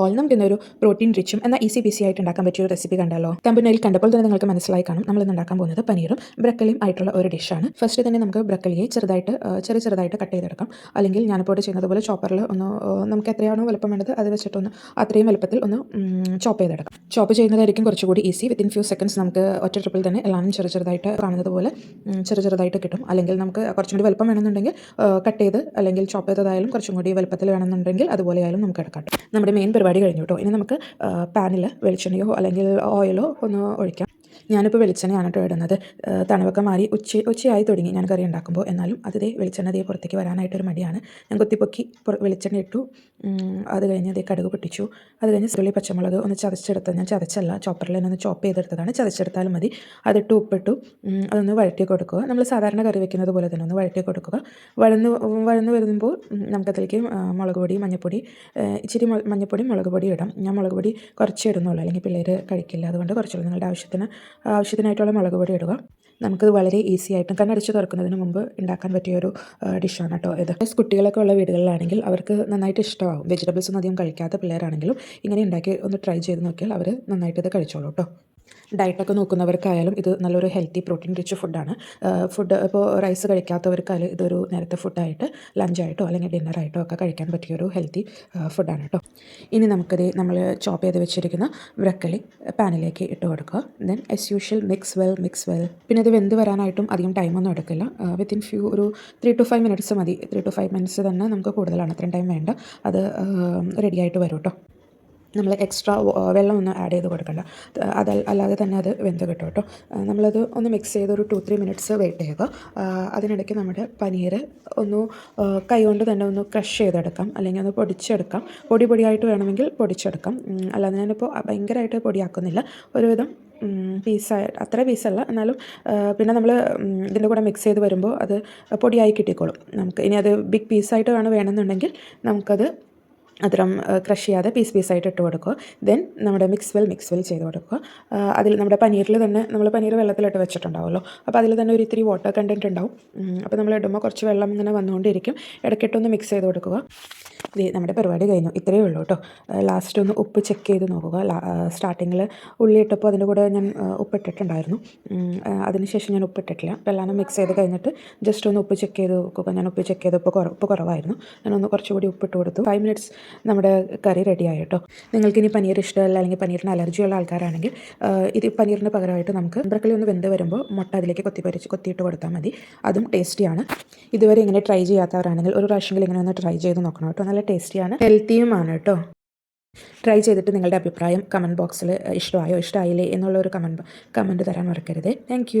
All നമുക്ക് ഇന്നൊരു protein റിച്ചും എന്നാൽ ഈസി ബിസി ആയിട്ട് ഉണ്ടാക്കാൻ പറ്റിയ ഒരു റെസിപ്പി കണ്ടല്ലോ തമ്പനയിൽ കണ്ടപ്പോൾ തന്നെ നിങ്ങൾക്ക് മനസ്സിലായി കാണും. നമ്മൾ ഇന്ന് ഉണ്ടാക്കാൻ പോകുന്നത് പനീറും ബ്രക്കലിയും ആയിട്ടുള്ള ഒരു ഡിഷാണ് ഫസ്റ്റ് തന്നെ നമുക്ക് ബ്രക്കലിയെ ചെറുതായിട്ട് ചെറിയ ചെറുതായിട്ട് കട്ട് ചെയ്തെടുക്കാം. അല്ലെങ്കിൽ ഞാനിപ്പോൾ ചെയ്യുന്നത് പോലെ ചോപ്പറിൽ ഒന്ന് നമുക്ക് എത്രയാണോ വലുപ്പം വേണ്ടത് അത് വെച്ചിട്ടൊന്ന് അത്രയും വലുപ്പത്തിൽ ഒന്ന് ചോപ്പ് ചെയ്തെടുക്കാം. ചോപ്പ് ചെയ്യുന്നതായിരിക്കും കുറച്ചുകൂടി ഈസി വിത്തിൻ ഫ്യൂ സെക്കൻഡ്സ് നമുക്ക് ഒറ്റ ട്രിപ്പിൽ തന്നെ എല്ലാം ചെറു ചെറുതായിട്ട് കാണുന്നത് പോലെ ചെറു ചെറുതായിട്ട് കിട്ടും. അല്ലെങ്കിൽ നമുക്ക് കുറച്ചും കൂടി വലുപ്പം വേണമെന്നുണ്ടെങ്കിൽ കട്ട് ചെയ്ത് അല്ലെങ്കിൽ ചോപ്പ് ചെയ്തതായാലും കുറച്ചും കൂടി വലുപ്പത്തിൽ വേണമെന്നുണ്ടെങ്കിൽ അതുപോലെ ആയാലും നമുക്ക് എടുക്കാം. നമ്മുടെ മെയിൻ പരിപാടി കഴിഞ്ഞു കേട്ടോ. ഇനി നമുക്ക് പാനിൽ വെളിച്ചെണ്ണയോ അല്ലെങ്കിൽ ഓയിലോ ഒന്ന് ഒഴിക്കാം. ഞാനിപ്പോൾ വെളിച്ചെണ്ണയാണ് കേട്ടോ ഇടുന്നത്. ആ, തണുപ്പൊക്കെ മാറി ഉച്ച ഉച്ചയായി തുടങ്ങി ഞാൻ കറി ഉണ്ടാക്കുമ്പോൾ. എന്നാലും അതേ വെളിച്ചെണ്ണ അതേ പുറത്തേക്ക് വരാനായിട്ടൊരു മടിയാണ്. ഞാൻ കൊത്തിപ്പൊക്കി വെളിച്ചെണ്ണ ഇട്ടു. അത് കഴിഞ്ഞ് അതേ കടുക് പൊട്ടിച്ചു. അത് കഴിഞ്ഞ് ഉള്ളി പച്ചമുളക് ഒന്ന് ചതച്ചെടുത്ത് ഞാൻ ചതച്ചല്ല ചോപ്പറിൽ തന്നെ ഒന്ന് ചോപ്പ് ചെയ്തെടുത്തതാണ്. ചതച്ചെടുത്താലും മതി. അതിട്ട് ഉപ്പിട്ടു. അതൊന്ന് വഴറ്റി കൊടുക്കുക. നമ്മൾ സാധാരണ കറി വെക്കുന്നത് പോലെ തന്നെ ഒന്ന് വഴറ്റി കൊടുക്കുക. വഴന്ന് വഴന്ന് വരുമ്പോൾ നമുക്കതിലേക്ക് മുളക് പൊടി മഞ്ഞൾപ്പൊടി ഇച്ചിരി മഞ്ഞൾപ്പൊടി മുളക് പൊടി ഇടാം. ഞാൻ മുളക് പൊടി കുറച്ച് ഇടുന്നുള്ളൂ. അല്ലെങ്കിൽ പിള്ളേർ കഴിക്കില്ല. അതുകൊണ്ട് കുറച്ചുള്ളൂ. നിങ്ങളുടെ ആവശ്യത്തിന് ആവശ്യത്തിനായിട്ടുള്ള മുളക് പൊടി ഇടുക. നമുക്കിത് വളരെ ഈസി ആയിട്ടും കണ്ണടച്ച് തുറക്കുന്നതിന് മുമ്പ് ഉണ്ടാക്കാൻ പറ്റിയ ഒരു ഡിഷാണ് കേട്ടോ ഇത്. കുട്ടികളൊക്കെ ഉള്ള വീടുകളിലാണെങ്കിൽ അവർക്ക് നന്നായിട്ട് ഇഷ്ടമാവും വെജിറ്റബിൾസ് ഒന്നും അധികം കഴിക്കാത്ത പിള്ളേരാണെങ്കിലും ഇങ്ങനെ ഉണ്ടാക്കി ഒന്ന് ട്രൈ ചെയ്ത് നോക്കിയാൽ അവർ നന്നായിട്ട് ഇത് കഴിച്ചോളൂ കേട്ടോ ഡയറ്റൊക്കെ നോക്കുന്നവർക്കായാലും ഇത് നല്ലൊരു ഹെൽത്തി പ്രോട്ടീൻ റിച്ച് ഫുഡാണ്. ഫുഡ് ഇപ്പോൾ റൈസ് കഴിക്കാത്തവർക്കായാലും ഇതൊരു നേരത്തെ ഫുഡായിട്ട് ലഞ്ചായിട്ടോ അല്ലെങ്കിൽ ഡിന്നറായിട്ടോ ഒക്കെ കഴിക്കാൻ പറ്റിയ ഒരു ഹെൽത്തി ഫുഡാണ് കേട്ടോ. ഇനി നമുക്കിത് നമ്മൾ ചോപ്പ് ചെയ്ത് വെച്ചിരിക്കുന്ന ബ്രക്കലി പാനിലേക്ക് ഇട്ട് കൊടുക്കുക. Then as usual mix well mix well പിന്നെ ഇത് വെന്ത് വരാനായിട്ടും അധികം ടൈമൊന്നും എടുക്കില്ല. വിത്തിൻ ഫ്യൂ ഒരു ത്രീ ടു ഫൈവ് മിനിറ്റ്സ് മതി. ത്രീ ടു ഫൈവ് മിനിറ്റ്സ് തന്നെ നമുക്ക് കൂടുതലാണ്. അത്രയും ടൈം വേണ്ട. അത് റെഡിയായിട്ട് വരും കേട്ടോ. നമ്മൾ എക്സ്ട്രാ വെള്ളമൊന്നും ആഡ് ചെയ്ത് കൊടുക്കണ്ട. അത് അല്ലാതെ തന്നെ അത് വെന്ത് കിട്ടും കേട്ടോ. നമ്മളത് ഒന്ന് മിക്സ് ചെയ്ത് ഒരു ടു ത്രീ മിനിറ്റ്സ് വെയിറ്റ് ചെയ്യുക. അതിനിടയ്ക്ക് നമ്മുടെ പനീർ ഒന്ന് കൈകൊണ്ട് തന്നെ ഒന്ന് ക്രഷ് ചെയ്തെടുക്കാം. അല്ലെങ്കിൽ ഒന്ന് പൊടിച്ചെടുക്കാം. പൊടി പൊടിയായിട്ട് വേണമെങ്കിൽ പൊടിച്ചെടുക്കാം. അല്ലാതെ ഞാനിപ്പോൾ ഭയങ്കരമായിട്ട് പൊടിയാക്കുന്നില്ല. ഒരുവിധം പീസായി അത്ര പീസല്ല എന്നാലും പിന്നെ നമ്മൾ ഇതിന്റെ കൂടെ മിക്സ് ചെയ്ത് വരുമ്പോൾ അത് പൊടിയായി കിട്ടിക്കോളും. നമുക്ക് ഇനി അത് ബിഗ് പീസായിട്ട് വേണം വേണമെന്നുണ്ടെങ്കിൽ നമുക്കത് അത്തരം ക്രഷ് ചെയ്യാതെ പീസ് പീസായിട്ട് ഇട്ട് കൊടുക്കുക. ദെൻ നമ്മുടെ മിക്സ് വെൽ മിക്സ് വെൽ ചെയ്ത് കൊടുക്കുക. അതിൽ നമ്മുടെ പനീരിൽ തന്നെ നമ്മൾ പനീർ വെള്ളത്തിലിട്ട് വെച്ചിട്ടുണ്ടാവുമല്ലോ. അപ്പോൾ അതിൽ തന്നെ ഒരു ഇത്തിരി വാട്ടർ കണ്ടന്റ് ഉണ്ടാവും. അപ്പോൾ നമ്മൾ ഇടുമ്പോൾ കുറച്ച് വെള്ളം ഇങ്ങനെ വന്നുകൊണ്ടിരിക്കും. ഇടയ്ക്കിട്ടൊന്ന് മിക്സ് ചെയ്ത് കൊടുക്കുക. നമ്മുടെ പരിപാടി കഴിഞ്ഞു. ഇത്രയേ ഉള്ളൂ കേട്ടോ. ലാസ്റ്റ് ഒന്ന് ഉപ്പ് ചെക്ക് ചെയ്ത് നോക്കുക. സ്റ്റാർട്ടിങ്ങിൽ ഉള്ളി ഇട്ടപ്പോൾ അതിന്റെ കൂടെ ഞാൻ ഉപ്പ് ആ, അതിനുശേഷം ഞാൻ ഉപ്പിട്ടിട്ടില്ല അപ്പോൾ എല്ലാം മിക്സ് ചെയ്ത് കഴിഞ്ഞിട്ട് ജസ്റ്റ് ഒന്ന് ഉപ്പ് ചെക്ക് ചെയ്ത് നോക്കുക. ഞാൻ ഉപ്പ് ചെക്ക് ചെയ്ത് ഉപ്പ് കുറ ഉപ്പ് കുറവായിരുന്നു. ഞാനൊന്ന് കുറച്ചുകൂടി ഉപ്പിട്ട് കൊടുത്തു. ഫൈവ് മിനിറ്റ്സ് നമ്മുടെ കറി റെഡി ആയി കേട്ടോ നിങ്ങൾക്ക് ഇനി പനീർ ഇഷ്ടമല്ല അല്ലെങ്കിൽ പനീറിന് അലർജിയുള്ള ആൾക്കാരാണെങ്കിൽ ഇത് പനീറിന് പകരമായിട്ട് നമുക്ക് ബ്രക്കളി ഒന്ന് വെന്ത് വരുമ്പോൾ മുട്ട അതിലേക്ക് കൊത്തി പരിച്ച് കൊത്തിയിട്ട് കൊടുത്താൽ മതി. അതും ടേസ്റ്റിയാണ് ഇതുവരെ ഇങ്ങനെ ട്രൈ ചെയ്യാത്തവരാണെങ്കിൽ ഒരു പ്രാവശ്യമെങ്കിലും ഇങ്ങനെ ഒന്ന് ട്രൈ ചെയ്ത് നോക്കണം കേട്ടോ. നല്ല ടേസ്റ്റിയാണ് ഹെൽത്തിയുമാണ് കേട്ടോ. ട്രൈ ചെയ്തിട്ട് നിങ്ങളുടെ അഭിപ്രായം കമന്റ് ബോക്സിൽ ഇഷ്ടമായോ ഇഷ്ടമായില്ലേ എന്നുള്ള ഒരു കമന്റ് കമന്റ് തരാൻ മറക്കരുത്. താങ്ക്